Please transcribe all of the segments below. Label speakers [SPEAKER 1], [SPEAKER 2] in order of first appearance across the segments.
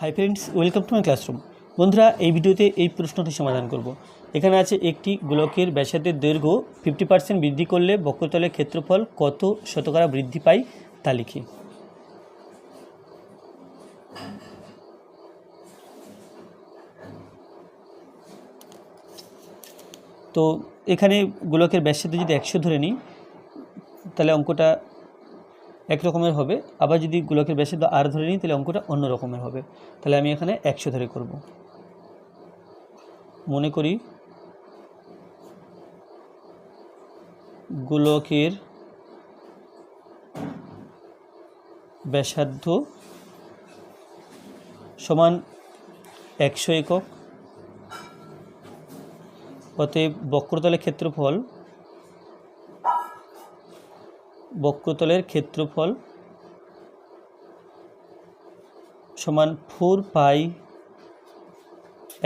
[SPEAKER 1] Hi friends welcome to my classroom বন্ধুরা, এই ভিডিওতে এই প্রশ্নটি সমাধান করব। এখানে আছে একটি গোলকের ব্যাসার্ধের দৈর্ঘ্য ফিফটি পার্সেন্ট বৃদ্ধি করলে বক্রতলের ক্ষেত্রফল কত শতকরা বৃদ্ধি পায় তা লিখি। তো এখানে গোলকের ব্যাসার্ধ যদি একশো ধরে নিই, তাহলে অঙ্কটা এক রকমের হবে। আবার যদি গোলকের ব্যাসার্ধ আর ধরে নিই, তাহলে অঙ্কটা অন্য রকমের হবে। তাহলে আমি এখানে একশো ধরে করব। মনে করি গোলকের ব্যাসার্ধ সমান একশো একক। অতএব বক্রতলের ক্ষেত্রফল বক্রতলের ক্ষেত্রফল সমান ফোর পাই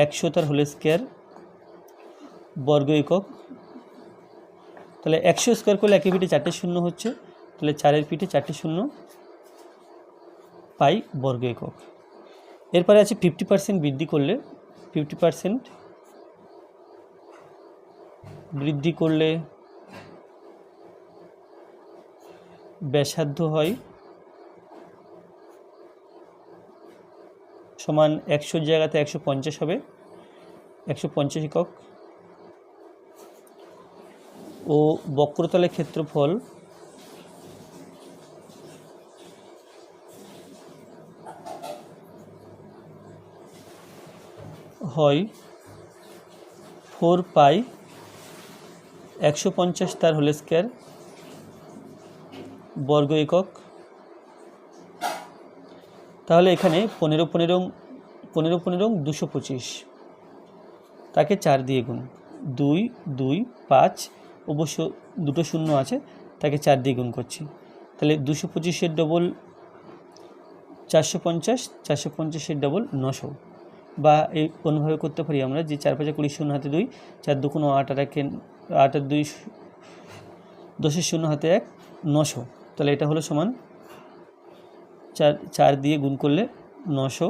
[SPEAKER 1] একশো তার হোল স্কোয়ার বর্গ একক। তাহলে একশো স্কোয়ার করলে একই পিঠে চারটে শূন্য হচ্ছে, তাহলে চারের পিঠে চারটে শূন্য পাই বর্গ একক। এরপরে আছে ফিফটি পার্সেন্ট বৃদ্ধি করলে ফিফটি পার্সেন্ট বৃদ্ধি করলে ব্যাসার্ধ হয় সমান একশোর জায়গাতে একশো পঞ্চাশ হবে। একশো পঞ্চাশ একক। ও বক্রতলের ক্ষেত্রফল হয় ফোর পাই। একশো পঞ্চাশ তার হোল স্কোয়ার। বর্গ একক। তাহলে এখানে পনেরো পনেরো পনেরো পনেরো, দুশো পঁচিশ। তাকে চার দিয়ে গুণ। দুই দুই, পাঁচ, অবশ্য দুটো শূন্য আছে, তাকে চার দিয়ে গুণ করছি। তাহলে দুশো পঁচিশের ডবল চারশো পঞ্চাশ, চারশো পঞ্চাশের ডবল নশো। বা এই অন্যভাবে করতে পারি আমরা যে চার পাঁচে কুড়ি শূন্য হাতে দুই, চার দু কোনো আট আর একে আট আর দুই দশের শূন্য হাতে এক, নশো। তাহলে এটা হলো সমান চার চার দিয়ে গুণ করলে নশো।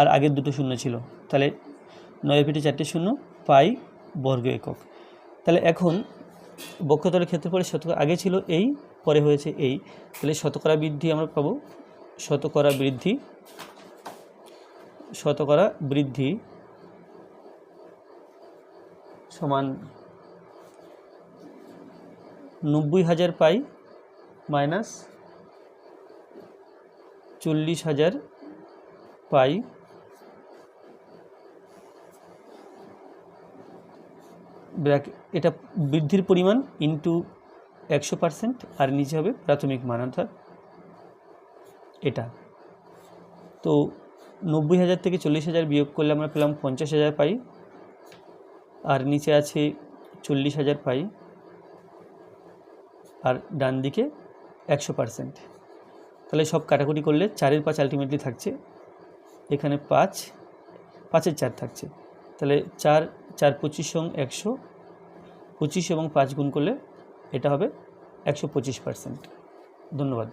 [SPEAKER 1] আর আগের দুটো শূন্য ছিল। তাহলে নয়ের পিঠে চারটে শূন্য, পাই বর্গ একক। তাহলে এখন বক্ষতলের ক্ষেত্রফলের শতকরা আগে ছিল এই, পরে হয়েছে এই। তাহলে শতকরা বৃদ্ধি আমরা পাবো, শতকরা বৃদ্ধি শতকরা বৃদ্ধি সমান নব্বই হাজার পাই মাইনাস চল্লিশ হাজার পাই এটা বৃদ্ধির পরিমাণ ইন্টু একশো পার্সেন্ট আর নিচে হবে প্রাথমিক মান, অর্থাৎ এটা। তো নব্বই হাজার থেকে চল্লিশ হাজার বিয়োগ করলে আমরা পেলাম পঞ্চাশ হাজার পাই, আর নিচে আছে চল্লিশ হাজার পাই। আর ডান দিকে একশো পারসেন্ট তাহলে সব কাটাকুটি করলে চারের পাঁচ আলটিমেটলি থাকছে। এখানে পাঁচ, পাঁচের চার থাকছে। তাহলে চার চার পঁচিশ সং একশো, পঁচিশ এবং পাঁচ গুণ করলে এটা হবে একশো পঁচিশ পার্সেন্ট ধন্যবাদ।